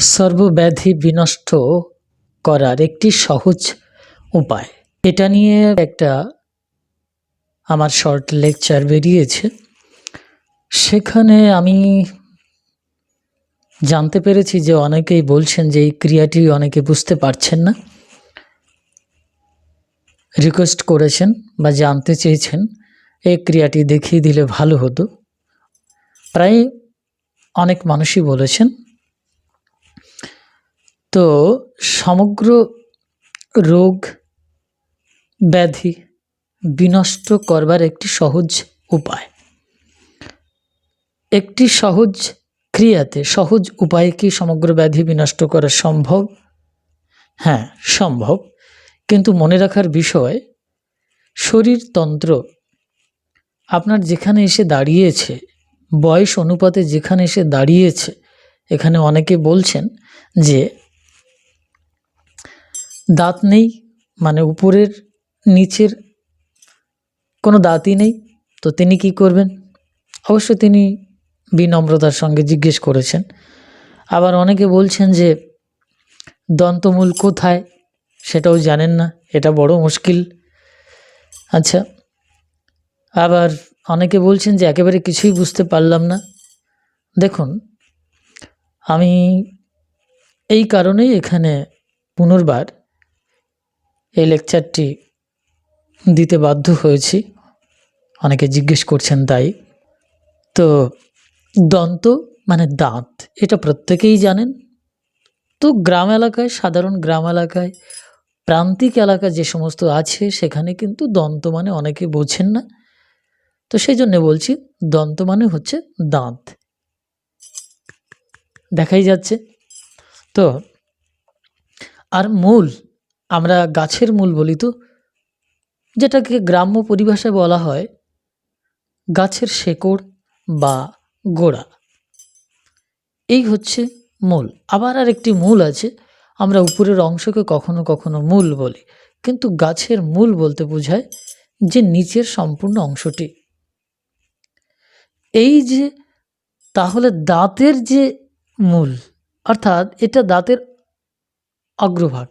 সর্বব্যাধি বিনষ্ট করার একটি সহজ উপায়। এটা নিয়ে একটা আমার শর্ট লেকচার বেরিয়েছে। সেখানে আমি জানতে পেরেছি যে অনেকেই বলছেন যে এই ক্রিয়াটি অনেকে বুঝতে পারছেন না। রিকোয়েস্ট করেছেন বা জানতে চেয়েছেন, এই ক্রিয়াটি দেখিয়ে দিলে ভালো হতো। প্রায় অনেক মানুষই বলেছেন তো সমগ্র রোগ ব্যাধি বিনষ্ট করবার একটি সহজ উপায়। একটি সহজ ক্রিয়াতে সহজ উপায়ে কি সমগ্র ব্যাধি বিনষ্ট করা সম্ভব? হ্যাঁ সম্ভব। কিন্তু মনে রাখার বিষয় শরীরতন্ত্র আপনার যেখানে এসে দাঁড়িয়েছে, বয়স অনুপাতে যেখানে এসে দাঁড়িয়েছে, এখানে অনেকে বলছেন যে দাঁত নেই মানে উপরের নিচের কোনো দাঁতই নেই। তো তিনি কি করবেন? অবশ্য তিনি বিনম্রতার সঙ্গে জিজ্ঞেস করেছেন। আবার অনেকে বলছেন যে, দন্তমূল কোথায়? সেটাও জানেন না, এটা বড় মুশকিল। আচ্ছা আবার অনেকে বলছেন যে, একেবারে কিছুই বুঝতে পারলাম না। দেখুন, আমি এই কারণেই এখানে পুনর্বার এই লেকচারটি দিতে বাধ্য হয়েছি। অনেকে জিজ্ঞেস করছেন, তাই? তো দন্ত মানে দাঁত, এটা প্রত্যেকেই জানেন। তো গ্রাম এলাকায়, সাধারণ গ্রাম এলাকায়, প্রান্তিক এলাকা যে সমস্ত আছে, সেখানে কিন্তু দন্ত মানে অনেকে বোঝেন না। তো সেই জন্য বলছি, দন্ত মানে হচ্ছে দাঁত। দেখাই যাচ্ছে। তো, আর মূল আমরা গাছের মূল বলি তো, যেটাকে গ্রাম্য পরিভাষায় বলা হয় গাছের শেকড় বা গোড়া। এই হচ্ছে মূল। আবার আর একটি মূল আছে, আমরা উপরের অংশকে কখনো কখনো মূল বলি, কিন্তু গাছের মূল বলতে বোঝায় যে নিচের সম্পূর্ণ অংশটি। এই যে, তাহলে দাঁতের যে মূল, অর্থাৎ এটা দাঁতের অগ্রভাগ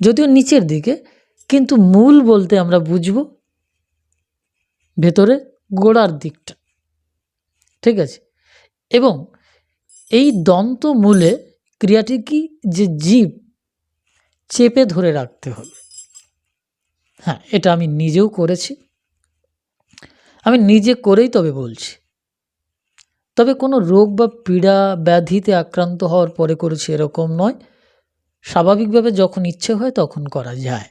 যদিও নিচের দিকে, কিন্তু মূল বলতে আমরা বুঝব ভেতরে গোড়ার দিকটা। ঠিক আছে? এবং এই দন্ত মূলে ক্রিয়াটি কি যে জীব, চেপে ধরে রাখতে হবে। হ্যাঁ এটা আমি নিজেও করেছি। আমি নিজে করেই তবে বলছি। তবে কোনো রোগ বা পীড়া, ব্যাধিতে আক্রান্ত হওয়ার পরে করেছি এরকম নয়। স্বাভাবিকভাবে যখন ইচ্ছে হয় তখন করা যায়।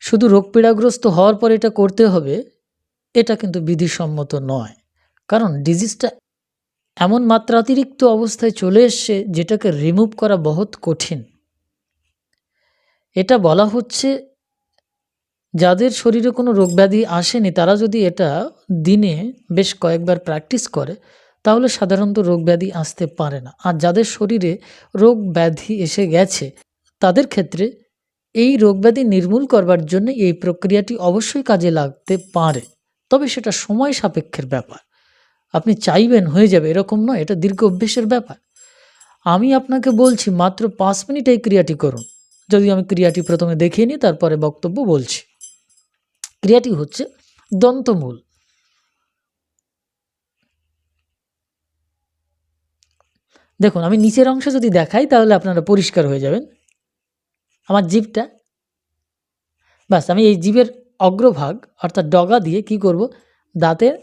শুধু রোগ পীড়াগ্রস্ত হওয়ার পর এটা করতে হবে, এটা কিন্তু বিধিসম্মত নয়। কারণ ডিজিজটা এমন মাত্রাতিরিক্ত অবস্থায় চলে এসছে যেটাকে রিমুভ করা বহুত কঠিন। এটা বলা হচ্ছে, যাদের শরীরে কোনো রোগব্যাধি আসেনি তারা যদি এটা দিনে বেশ কয়েকবার প্র্যাকটিস করে তাহলে সাধারণত রোগব্যাধি আসতে পারে না। আর যাদের শরীরে রোগ ব্যাধি এসে গেছে, তাদের ক্ষেত্রে এই রোগব্যাধি নির্মূল করবার জন্য এই প্রক্রিয়াটি অবশ্যই কাজে লাগতে পারে। তবে সেটা সময় সাপেক্ষের ব্যাপার। আপনি চাইবেন হয়ে যাবে, এরকম নয়, এটা দীর্ঘ অভ্যেসের ব্যাপার। আমি আপনাকে বলছি, মাত্র পাঁচ মিনিট এই ক্রিয়াটি করুন। যদি আমি ক্রিয়াটি প্রথমে দেখিয়ে নিই, তারপরে বক্তব্য বলছি। ক্রিয়াটি হচ্ছে দন্তমূল। দেখুন, আমি নিচের অংশ যদি দেখাই, তাহলে আপনারা পরিষ্কার হয়ে যাবেন। আমার জিভটা, ব্যাস, আমি এই জিভের অগ্রভাগ, অর্থাৎ ডগা দিয়ে কি করব দাঁতের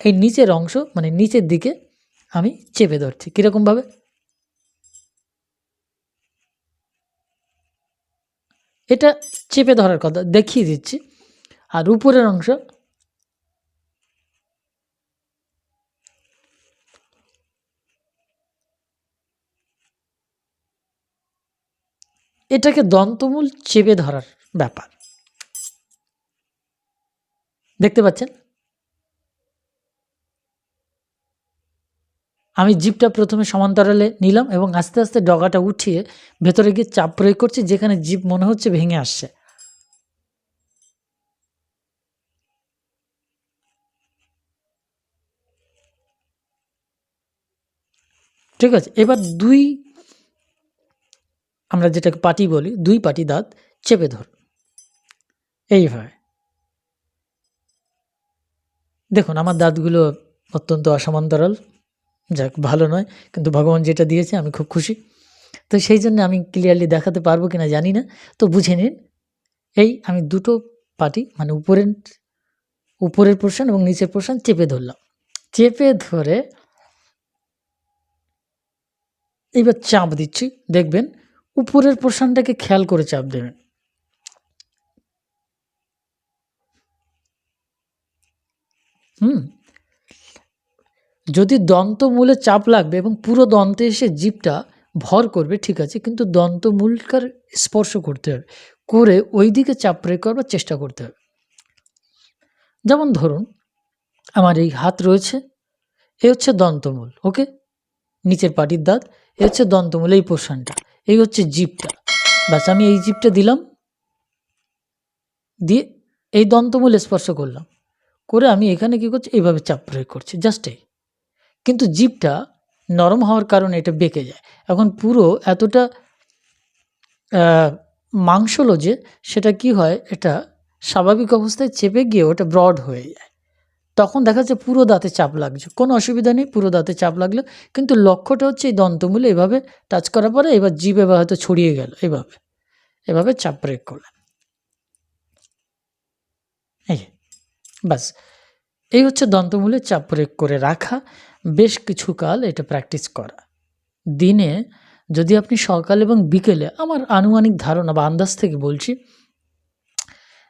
এই নিচের অংশ মানে নিচের দিকে আমি চেপে ধরছি। কীরকমভাবে এটা চেপে ধরার কথা, দেখিয়ে দিচ্ছি। আর উপরের অংশ এটাকে দন্তমূল চেপে ধরার ব্যাপার। দেখতে পাচ্ছেন? আমি জিপটা প্রথমে সমান্তরালে নিলাম এবং আস্তে আস্তে ডগাটা উঠিয়ে ভেতরে গিয়ে চাপ প্রয়োগ করছি, যেখানে জিপ মনে হচ্ছে ভেঙে আসছে। ঠিক আছে? এবার দুই আমরা যেটাকে পাটি বলি, দুই পাটি দাঁত চেপে ধর এইভাবে। দেখুন, আমার দাঁতগুলো অত্যন্ত অসমান্তরাল যাক, ভালো নয়, কিন্তু ভগবান যেটা দিয়েছে, আমি খুব খুশি। তো সেই জন্য আমি ক্লিয়ারলি দেখাতে পারব কিনা জানি না, তো বুঝে নিন। এই আমি দুটো পাটি মানে উপরের উপরের পোর্শন এবং নিচের পোর্শন চেপে ধরলাম। চেপে ধরে এবার চাপ দিচ্ছি, দেখবেন উপরের পোর্শনটাকে খেয়াল করে চাপ দেবেন। হুম। যদি দন্তমূলে চাপ লাগবে এবং পুরো দন্তে এসে জিভটা ভর করবে, ঠিক আছে, কিন্তু দন্তমূলকার স্পর্শ করতে হবে, করে ওই দিকে চাপ প্রয়োগ করবার চেষ্টা করতে হবে। যেমন ধরুন, আমার এই হাত রয়েছে, এ হচ্ছে দন্তমূল, ওকে? নিচের পাটির দাঁত, এ হচ্ছে দন্তমূল, এই পোর্শনটা এই হচ্ছে জিপটা। ব্যাস আমি এই জিপটা দিলাম, দিয়ে এই দন্তমূল স্পর্শ করলাম। করে আমি এখানে কী করছি? এইভাবে চাপ প্রয়োগ করছি জাস্ট এই। কিন্তু জিপটা নরম হওয়ার কারণে এটা বেঁকে যায়। এখন পুরো এতটা মাংসলো যে সেটা কি হয়? এটা স্বাভাবিক অবস্থায় চেপে গিয়ে ওটা ব্রড হয়ে যায়। তখন দেখা যাচ্ছে পুরো দাঁতে চাপ লাগছে। কোনো অসুবিধা নেই, পুরো দাঁতে চাপ লাগল। কিন্তু লক্ষ্যটা হচ্ছে এই দন্তমূলে এভাবে টাচ করার পরে এবার জিভ এবার হয়তো ছড়িয়ে গেল এভাবে। এভাবে চাপ প্রয়োগ করলেন এই ব্যাস। এই হচ্ছে দন্তমূলে চাপ প্রয়োগ করে রাখা। বেশ কিছু কাল এটা প্র্যাকটিস করা। দিনে যদি আপনি সকাল এবং বিকেলে, আমার আনুমানিক ধারণা বা আন্দাজ থেকে বলছি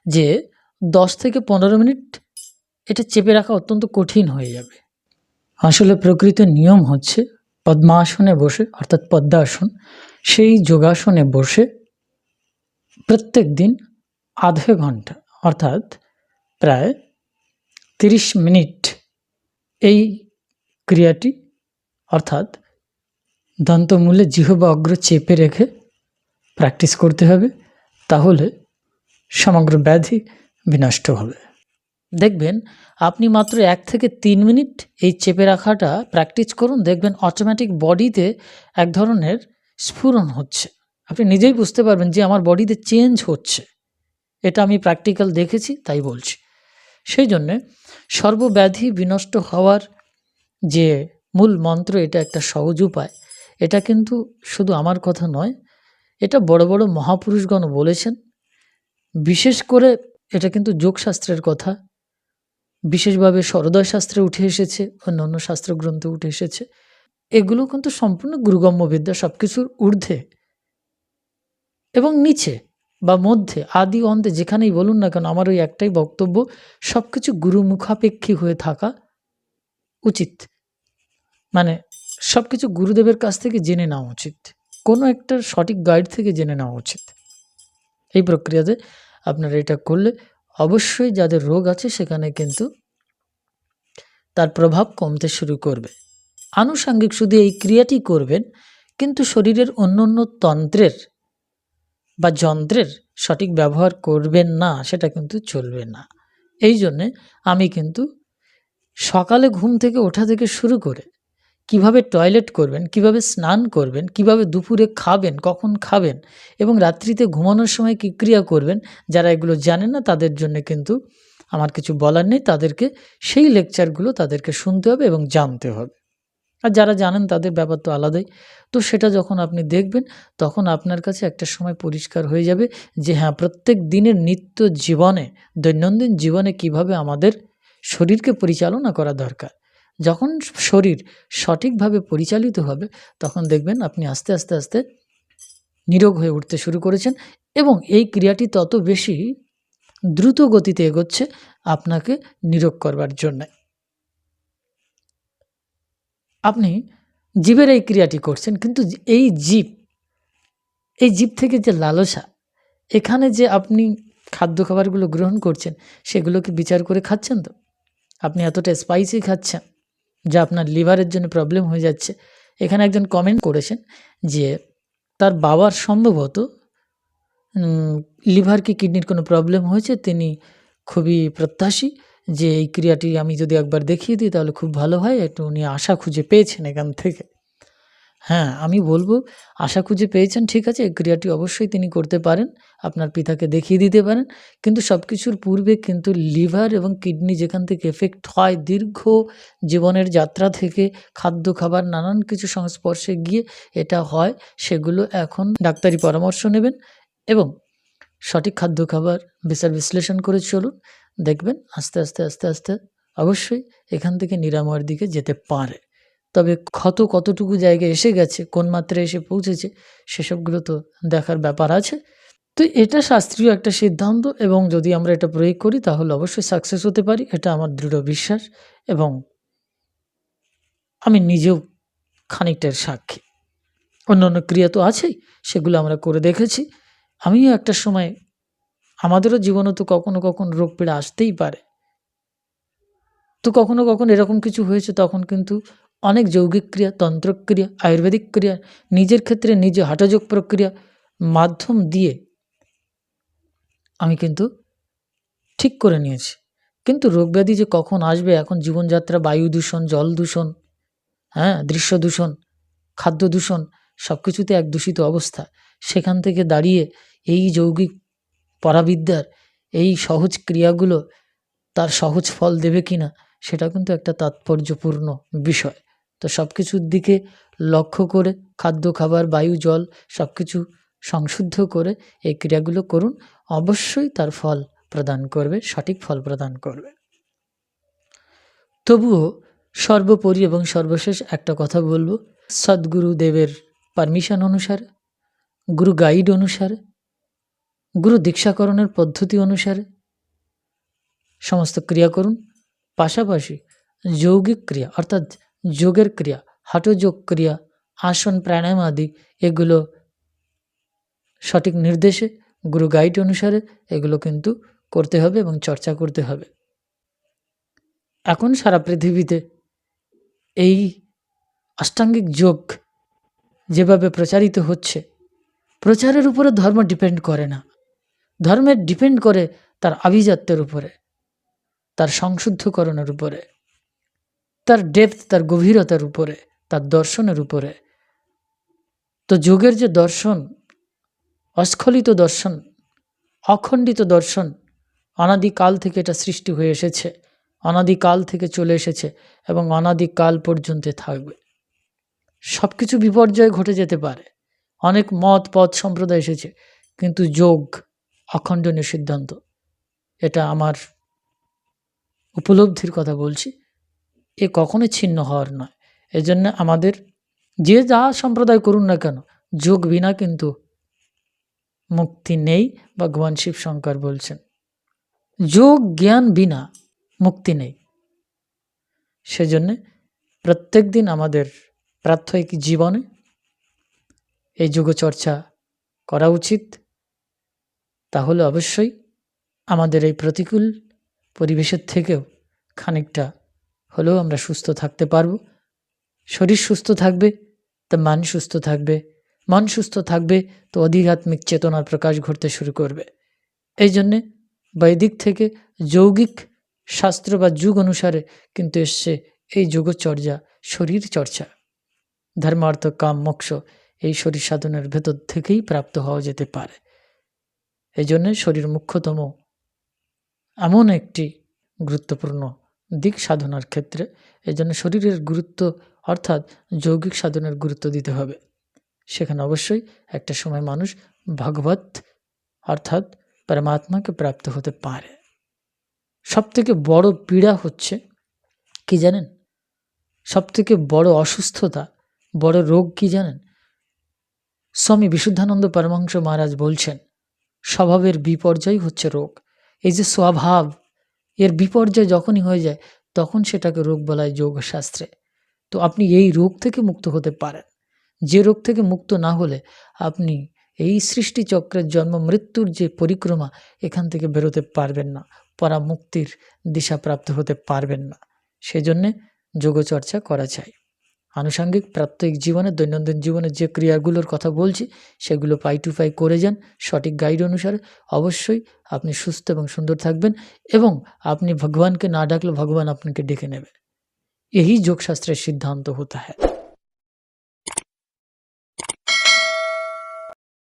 যে দশ থেকে পনেরো মিনিট এটা চেপে রাখা অত্যন্ত কঠিন হয়ে যাবে। আসলে প্রকৃত নিয়ম হচ্ছে পদ্মাসনে বসে, অর্থাৎ পদ্মাসন, সেই যোগাসনে বসে প্রত্যেক দিন আধে ঘণ্টা, অর্থাৎ প্রায় তিরিশ মিনিট এই ক্রিয়াটি, অর্থাৎ দন্তমূলে জিহবা অগ্র চেপে রেখে প্র্যাকটিস করতে হবে, তাহলে সমগ্র ব্যাধি বিনষ্ট হবে। দেখবেন আপনি মাত্র এক থেকে তিন মিনিট এই চেপে রাখাটা প্র্যাকটিস করুন, দেখবেন অটোমেটিক বডিতে এক ধরনের স্ফুরণ হচ্ছে। আপনি নিজেই বুঝতে পারবেন যে আমার বডিতে চেঞ্জ হচ্ছে। এটা আমি প্র্যাকটিক্যাল দেখেছি, তাই বলছি। সেই জন্যে সর্বব্যাধি বিনষ্ট হওয়ার যে মূল মন্ত্র, এটা একটা সহজ উপায়। এটা কিন্তু শুধু আমার কথা নয়, এটা বড় বড় মহাপুরুষগণ বলেছেন। বিশেষ করে এটা কিন্তু যোগশাস্ত্রের কথা। বিশেষভাবে সরোদয় শাস্ত্রে উঠে এসেছে, অন্যান্য শাস্ত্র গ্রন্থে উঠে এসেছে। এগুলো কিন্তু সম্পূর্ণ গুরুগম্য বিদ্যা সব কিছুর ঊর্ধ্বে। এবং নিচে বা মধ্যে, আদি অন্তে, যেখানেই বলুন না কেন, আমার ওই একটাই বক্তব্য সব কিছু গুরুমুখাপেক্ষী হয়ে থাকা উচিত। মানে সব কিছু গুরুদেবের কাছ থেকে জেনে নেওয়া উচিত। কোনো একটা সঠিক গাইড থেকে জেনে নেওয়া উচিত। এই প্রক্রিয়াতে আপনারা এটা করলে অবশ্যই যাদের রোগ আছে সেখানে কিন্তু তার প্রভাব কমতে শুরু করবে। আনুষাঙ্গিক শুধু এই ক্রিয়াটি করবেন, কিন্তু শরীরের অন্য অন্য তন্ত্রের বা যন্ত্রের সঠিক ব্যবহার করবেন না, সেটা কিন্তু চলবে না। এই জন্যে আমি কিন্তু সকালে ঘুম থেকে ওঠা থেকে শুরু করে কীভাবে টয়লেট করবেন, কীভাবে স্নান করবেন, কীভাবে দুপুরে খাবেন, কখন খাবেন এবং রাত্রিতে ঘুমানোর সময় কী ক্রিয়া করবেন, যারা এগুলো জানেন না তাদের জন্য কিন্তু আমার কিছু বলার নেই। তাদেরকে সেই লেকচারগুলো তাদেরকে শুনতে হবে এবং জানতে হবে। আর যারা জানেন তাদের ব্যাপার তো আলাদাই। তো সেটা যখন আপনি দেখবেন, তখন আপনার কাছে একটা সময় পরিষ্কার হয়ে যাবে যে হ্যাঁ প্রত্যেক দিনের নিত্য জীবনে, দৈনন্দিন জীবনে কীভাবে আমাদের শরীরকে পরিচালনা করা দরকার। যখন শরীর সঠিকভাবে পরিচালিত হবে, তখন দেখবেন আপনি আস্তে আস্তে আস্তে নিরোগ হয়ে উঠতে শুরু করেছেন এবং এই ক্রিয়াটি তত বেশি দ্রুত গতিতে এগোচ্ছে আপনাকে নিরোগ করবার জন্য। আপনি জীবের এই ক্রিয়াটি করছেন, কিন্তু এই জীব এই জীব থেকে যে লালসা, এখানে যে আপনি খাদ্য খাবারগুলো গ্রহণ করছেন সেগুলোকে বিচার করে খাচ্ছেন তো? আপনি এতটা স্পাইসি খাচ্ছেন। যা আপনার লিভারের জন্য প্রবলেম হয়ে যাচ্ছে। এখানে একজন কমেন্ট করেছেন যে, তার বাবার সম্ভবত লিভার কি কিডনির কোনো প্রবলেম হয়েছে, তিনি খুবই প্রত্যাশী যে এই ক্রিয়াটি আমি যদি একবার দেখিয়ে দিই, তাহলে খুব ভালো হয় একটু উনি আশা খুঁজে পেয়েছেন এখান থেকে। হ্যাঁ আমি বলব, আশা খুঁজে পেয়েছেন, ঠিক আছে, এই ক্রিয়াটি অবশ্যই তিনি করতে পারেন, আপনার পিতাকে দেখিয়ে দিতে পারেন, কিন্তু সব কিছুর পূর্বে কিন্তু লিভার এবং কিডনি যেখান থেকে এফেক্ট হয়, দীর্ঘ জীবনের যাত্রা থেকে খাদ্য, খাবার, নানান কিছু সংস্পর্শে গিয়ে এটা হয়, সেগুলো এখন ডাক্তারি পরামর্শ নেবেন এবং সঠিক খাদ্য, খাবার বিচার বিশ্লেষণ করে চলুন, দেখবেন আস্তে আস্তে আস্তে আস্তে অবশ্যই এখান থেকে নিরাময়ের দিকে যেতে পারে। তবে ক্ষত কতটুকু জায়গায় এসে গেছে, কোন মাত্রায় এসে পৌঁছেছে, সেসবগুলো তো দেখার ব্যাপার আছে। তো এটা শাস্ত্রীয় একটা সিদ্ধান্ত এবং যদি আমরা এটা প্রয়োগ করি তাহলে অবশ্যই সাকসেস হতে পারি, এটা আমার দৃঢ় বিশ্বাস এবং আমি নিজেও খানিকটার সাক্ষী। অন্যান্য ক্রিয়া তো আছেই, সেগুলো আমরা করে দেখেছি। আমিও একটা সময় আমাদেরও জীবনে তো কখনো কখনো রোগ পীড়া আসতেই পারে। তো কখনো কখনো এরকম কিছু হয়েছে তখন কিন্তু অনেক যৌগিক ক্রিয়া তন্ত্রক্রিয়া আয়ুর্বেদিক ক্রিয়া, নিজের ক্ষেত্রে নিজে হঠযোগ প্রক্রিয়া, মাধ্যম দিয়ে আমি কিন্তু ঠিক করে নিয়েছি। কিন্তু রোগব্যাধি যে কখন আসবে, এখন জীবনযাত্রা, বায়ু দূষণ, জল দূষণ হ্যাঁ দৃশ্য দূষণ, খাদ্য দূষণ সব কিছুতে এক দূষিত অবস্থা। সেখান থেকে দাঁড়িয়ে এই যৌগিক পরাবিদ্যার এই সহজ ক্রিয়াগুলো তার সহজ ফল দেবে কিনা সেটা কিন্তু একটা তাৎপর্যপূর্ণ বিষয়। তো সব কিছুর দিকে লক্ষ্য করে খাদ্য, খাবার, বায়ু, জল সব কিছু সংশুদ্ধ করে এই ক্রিয়াগুলো করুন। অবশ্যই তার ফল প্রদান করবে, সঠিক ফল প্রদান করবে। তবুও সর্বোপরি এবং সর্বশেষ একটা কথা বলব সদ্গুরুদেবের পারমিশন অনুসারে, গুরু গাইড অনুসারে, গুরু দীক্ষাকরণের পদ্ধতি অনুসারে সমস্ত ক্রিয়া করুন। পাশাপাশি যৌগিক ক্রিয়া, অর্থাৎ যোগের ক্রিয়া হাঠযোগ ক্রিয়া, আসন প্রাণায়াম আদি, এগুলো সঠিক নির্দেশে, গুরু গাইড অনুসারে এগুলো কিন্তু করতে হবে এবং চর্চা করতে হবে। এখন সারা পৃথিবীতে এই অষ্টাঙ্গিক যোগ যেভাবে প্রচারিত হচ্ছে, প্রচারের উপরে ধর্ম ডিপেন্ড করে না। ধর্মের ডিপেন্ড করে তার আভিজাত্যের উপরে, তার সংশুদ্ধকরণের উপরে। তার ডেপথ তার গভীরতার উপরে, তার দর্শনের উপরে। তো যোগের যে দর্শন, অস্খলিত দর্শন, অখণ্ডিত দর্শন, অনাদিকাল থেকে এটা সৃষ্টি হয়ে এসেছে, অনাদিকাল থেকে চলে এসেছে এবং অনাদিকাল পর্যন্ত থাকবে। সব কিছু বিপর্যয় ঘটে যেতে পারে। অনেক মত, পথ, সম্প্রদায় এসেছে, কিন্তু যোগ, অখণ্ডনীয় সিদ্ধান্ত, এটা আমার উপলব্ধির কথা বলছি। এ কখনোই ছিন্ন হওয়ার নয়। এজন্য আমাদের যে যা সম্প্রদায় করুন না কেন, যোগ বিনা কিন্তু মুক্তি নেই, ভগবান শিব শঙ্কর বলছেন। যোগ জ্ঞান বিনা মুক্তি নেই। সেজন্যে প্রত্যেক দিন আমাদের প্রাত্যহিক জীবনে এই যোগচর্চা করা উচিত। তাহলে অবশ্যই আমাদের এই প্রতিকূল পরিবেশের থেকেও খানিকটা হলেও আমরা সুস্থ থাকতে পারব। শরীর সুস্থ থাকবে, তা মান সুস্থ থাকবে। মন সুস্থ থাকবে, তো আধ্যাত্মিক চেতনার প্রকাশ ঘটতে শুরু করবে। এই জন্যে বৈদিক থেকে যৌগিক শাস্ত্র বা যুগ অনুসারে কিন্তু এসছে এই যোগচর্যা শরীর চর্চা ধর্মার্থ, কাম, মোক্ষ এই শরীর সাধনের ভেতর থেকেই প্রাপ্ত হওয়া যেতে পারে। এই জন্যে শরীর মুখ্যতম এমন একটি গুরুত্বপূর্ণ দিক সাধনার ক্ষেত্রে এই জন্য শরীরের গুরুত্ব অর্থাৎ যৌগিক সাধনের গুরুত্ব দিতে হবে। সেখানে অবশ্যই একটা সময় মানুষ ভগবত অর্থাৎ পরমাত্মাকে প্রাপ্ত হতে পারে। সবথেকে বড় পীড়া হচ্ছে কি জানেন? সবথেকে বড় অসুস্থতা, বড় রোগ কি জানেন? স্বামী বিশুদ্ধানন্দ পরমহংস মহারাজ বলছেন, স্বভাবের বিপর্যয় হচ্ছে রোগ। এই যে স্বভাব এর বিপর্যয় যখনই হয়ে যায়, তখন সেটাকে রোগ বলা হয় যোগশাস্ত্রে। তো আপনি এই রোগ থেকে মুক্ত হতে পারেন। যে রোগ থেকে মুক্ত না হলে আপনি এই সৃষ্টিচক্রের জন্ম, মৃত্যুর যে পরিক্রমা, এখান থেকে বেরোতে পারবেন না। পরামুক্তির দিশা প্রাপ্ত হতে পারবেন না। সেজন্যে যোগচর্চা করা চাই। আনুষঙ্গিক প্রাত্যহিক জীবনে, দৈনন্দিন জীবনের যে ক্রিয়াগুলোর কথা বলছি, সেগুলো পাই টু পাই করে যান। সঠিক গাইড অনুসারে অবশ্যই আপনি সুস্থ এবং সুন্দর থাকবেন এবং আপনি ভগবানকে না ডাকলে ভগবান আপনাকে ডেকে নেবে। এই যোগশাস্ত্রের সিদ্ধান্ত হতে হয়।